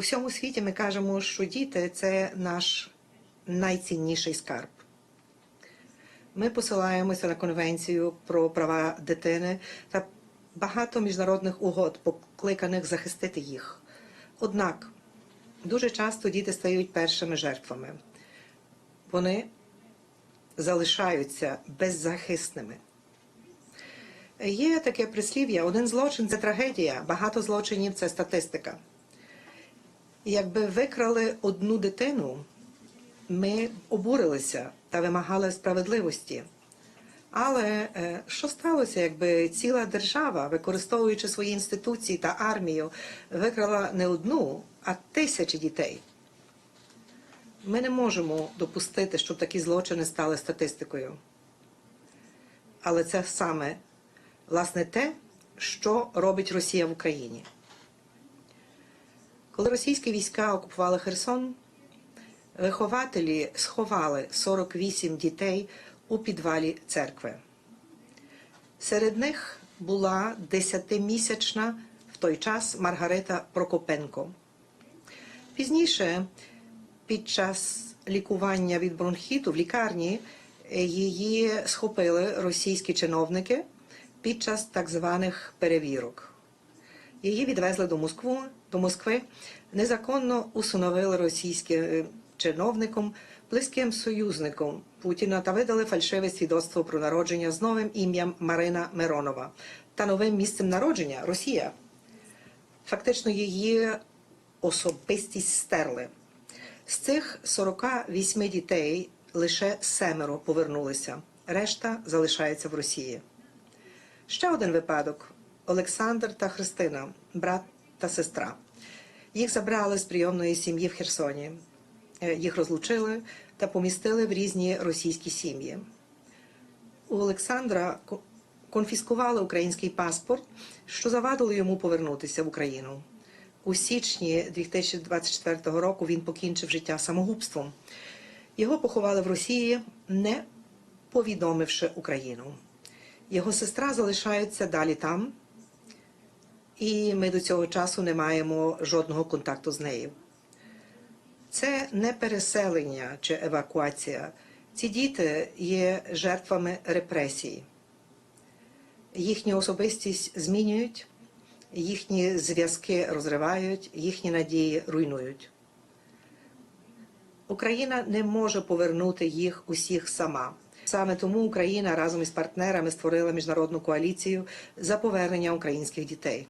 У всьому світі ми кажемо, що діти це наш найцінніший скарб. Ми посилаємося на конвенцію про права дитини та багато міжнародних угод, покликаних захистити їх. Однак дуже часто діти стають першими жертвами. Вони залишаються беззахисними. Є таке прислів'я: один злочин це трагедія, багато злочинів це статистика. Якби викрали одну дитину, ми обурилися та вимагали справедливості. Але е, що сталося, якби ціла держава, використовуючи свої інституції та армію, викрала не одну, а тисячі дітей? Ми не можемо допустити, щоб такі злочини стали статистикою. Але це саме власне те, що робить Росія в Україні. Коли російські війська окупували Херсон, вихователі сховали 48 дітей у підвалі церкви. Серед них була 10-місячна в той час Маргарита Прокопенко. Пізніше, під час лікування від бронхіту в лікарні, її схопили російські чиновники під час так званих перевірок. Її відвезли до Москву, до Москви, незаконно усиновили російським чиновником, близьким союзником Путіна та видали фальшиве свідоцтво про народження з новим ім'ям Марина Миронова та новим місцем народження Росія. Фактично її особистість стерли. З цих 48 дітей лише семеро повернулися, решта залишається в Росії. Ще один випадок: Олександр та Христина, брат та сестра. Їх забрали з прийомної сім'ї в Херсоні. Е, Їх розлучили та помістили в різні російські сім'ї. У Олександра ко- конфіскували український паспорт, що завадило йому повернутися в Україну. У січні 2024 року він покінчив життя самогубством. Його поховали в Росії, не повідомивши Україну. Його сестра залишається далі там, і ми до цього часу не маємо жодного контакту з нею. Це не переселення чи евакуація. Ці діти є жертвами репресій. Їхню особистість змінюють, їхні зв'язки розривають, їхні надії руйнують. Україна не може повернути їх усіх сама. Саме тому Україна разом із партнерами створила міжнародну коаліцію за повернення українських дітей.